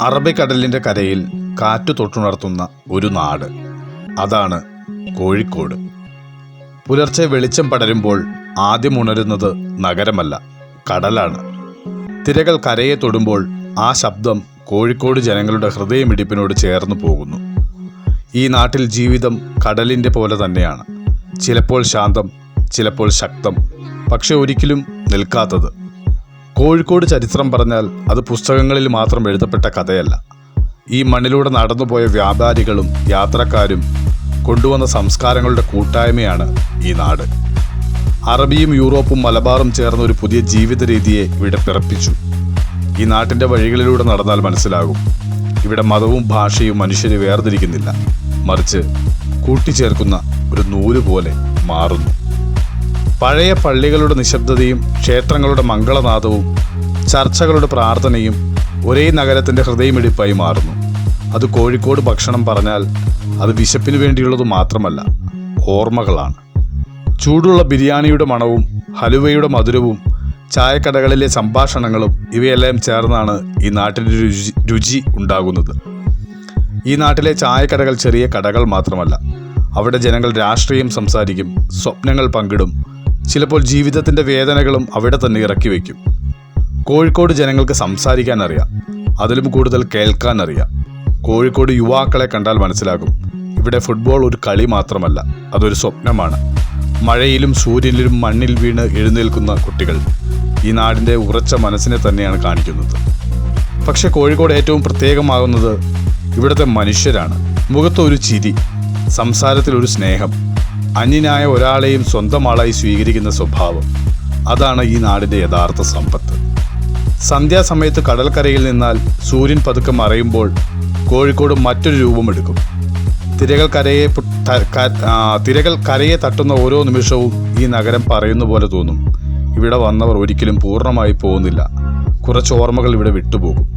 അറബിക്കടലിന്റെ കരയിൽ കാറ്റു തൊട്ടുണർത്തുന്ന ഒരു നാട്. അതാണ് കോഴിക്കോട്. പുലർച്ചെ വെളിച്ചം പടരുമ്പോൾ ആദ്യം ഉണരുന്നത് നഗരമല്ല കടലാണ്. തിരകൾ കരയെ തൊടുമ്പോൾ ആ ശബ്ദം കോഴിക്കോട് ജനങ്ങളുടെ ഹൃദയമിടിപ്പിനോട് ചേർന്നു പോകുന്നു. ഈ നാട്ടിൽ ജീവിതം കടലിന്റെ പോലെ തന്നെയാണ്. ചിലപ്പോൾ ശാന്തം ചിലപ്പോൾ ശക്തം പക്ഷെ ഒരിക്കലും നിൽക്കാത്തത്. കോഴിക്കോട് ചരിത്രം പറഞ്ഞാൽ അത് പുസ്തകങ്ങളിൽ മാത്രം എഴുതപ്പെട്ട കഥയല്ല. ഈ മണ്ണിലൂടെ നടന്നുപോയ വ്യാപാരികളും യാത്രക്കാരും കൊണ്ടുവന്ന സംസ്കാരങ്ങളുടെ കൂട്ടായ്മയാണ് ഈ നാട്. അറബിയും യൂറോപ്പും മലബാറും ചേർന്ന ഒരു പുതിയ ജീവിത രീതിയെ ഇവിടെ പിറപ്പിച്ചു. ഈ നാട്ടിന്റെ വഴികളിലൂടെ നടന്നാൽ മനസ്സിലാകും. ഇവിടെ മതവും ഭാഷയും മനുഷ്യരെ വേർതിരിക്കുന്നില്ല. മറിച്ച് കൂട്ടിച്ചേർക്കുന്ന ഒരു നൂൽ പോലെ മാറുന്നു. പഴയ പള്ളികളുടെ നിശബ്ദതയും ക്ഷേത്രങ്ങളുടെ മംഗളനാദവും ചർച്ചകളുടെ പ്രാർത്ഥനയും ഒരേ നഗരത്തിന്റെ ഹൃദയമിടിപ്പായി മാറുന്നു. അത് കോഴിക്കോട് ഭക്ഷണം പറഞ്ഞാൽ അത് വിശപ്പിന് വേണ്ടിയുള്ളത് മാത്രമല്ല ഓർമ്മകളാണ്. ചൂടുള്ള ബിരിയാണിയുടെ മണവും ഹലുവയുടെ മധുരവും ചായക്കടകളിലെ സംഭാഷണങ്ങളും ഇവയെല്ലാം ചേർന്നാണ് ഈ നാട്ടിന്റെ രുചി രുചി ഉണ്ടാകുന്നത്. ഈ നാട്ടിലെ ചായക്കടകൾ ചെറിയ കടകൾ മാത്രമല്ല അവിടെ ജനങ്ങൾ രാഷ്ട്രീയം സംസാരിക്കും സ്വപ്നങ്ങൾ പങ്കിടും ചിലപ്പോൾ ജീവിതത്തിന്റെ വേദനകളും അവിടെ തന്നെ ഇറക്കി വയ്ക്കും. കോഴിക്കോട് ജനങ്ങൾക്ക് സംസാരിക്കാൻ അറിയാം അതിലും കൂടുതൽ കേൾക്കാൻ അറിയാം കോഴിക്കോട് യുവാക്കളെ കണ്ടാൽ മനസ്സിലാകും. ഇവിടെ ഫുട്ബോൾ ഒരു കളി മാത്രമല്ല അതൊരു സ്വപ്നമാണ്. മഴയിലും സൂര്യനിലും മണ്ണിൽ വീണ് എഴുന്നേൽക്കുന്ന കുട്ടികൾ ഈ നാടിന്റെ ഉറച്ച മനസ്സിനെ തന്നെയാണ് കാണിക്കുന്നത്. പക്ഷെ കോഴിക്കോട് ഏറ്റവും പ്രത്യേകമാകുന്നത് ഇവിടുത്തെ മനുഷ്യരാണ്. മുഖത്തൊരു ചിരി സംസാരത്തിൽ ഒരു സ്നേഹം അന്യനായ ഒരാളെയും സ്വന്തം ആളായി സ്വീകരിക്കുന്ന സ്വഭാവം. അതാണ് ഈ നാടിന്റെ യഥാർത്ഥ സമ്പത്ത്. സന്ധ്യാസമയത്ത് കടൽക്കരയിൽ നിന്നാൽ സൂര്യൻ പതുക്കെ മറയുമ്പോൾ കോഴിക്കോട് മറ്റൊരു രൂപമെടുക്കും തിരകൾ കരയെ തിരകൾ കരയെ തട്ടുന്ന ഓരോ നിമിഷവും ഈ നഗരം പറയുന്ന പോലെ തോന്നും. ഇവിടെ വന്നവർ ഒരിക്കലും പൂർണമായി പോകുന്നില്ല. കുറച്ച് ഓർമ്മകൾ ഇവിടെ വിട്ടുപോകും.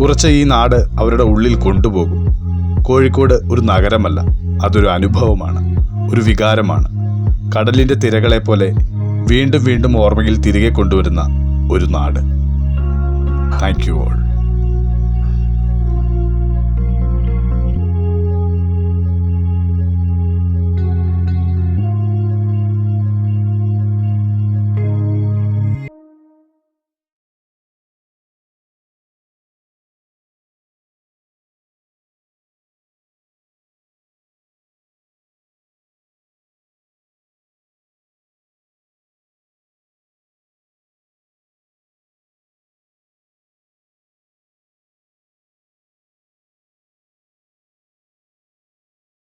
കുറച്ച് ഈ നാട് അവരുടെ ഉള്ളിൽ കൊണ്ടുപോകും. കോഴിക്കോട് ഒരു നഗരമല്ല അതൊരു അനുഭവമാണ്. ഒരു വികാരമാണ്. കടലിന്റെ തിരകളെ പോലെ വീണ്ടും വീണ്ടും ഓർമ്മയിൽ തിരികെ കൊണ്ടുവരുന്ന ഒരു നാട്. Thank you all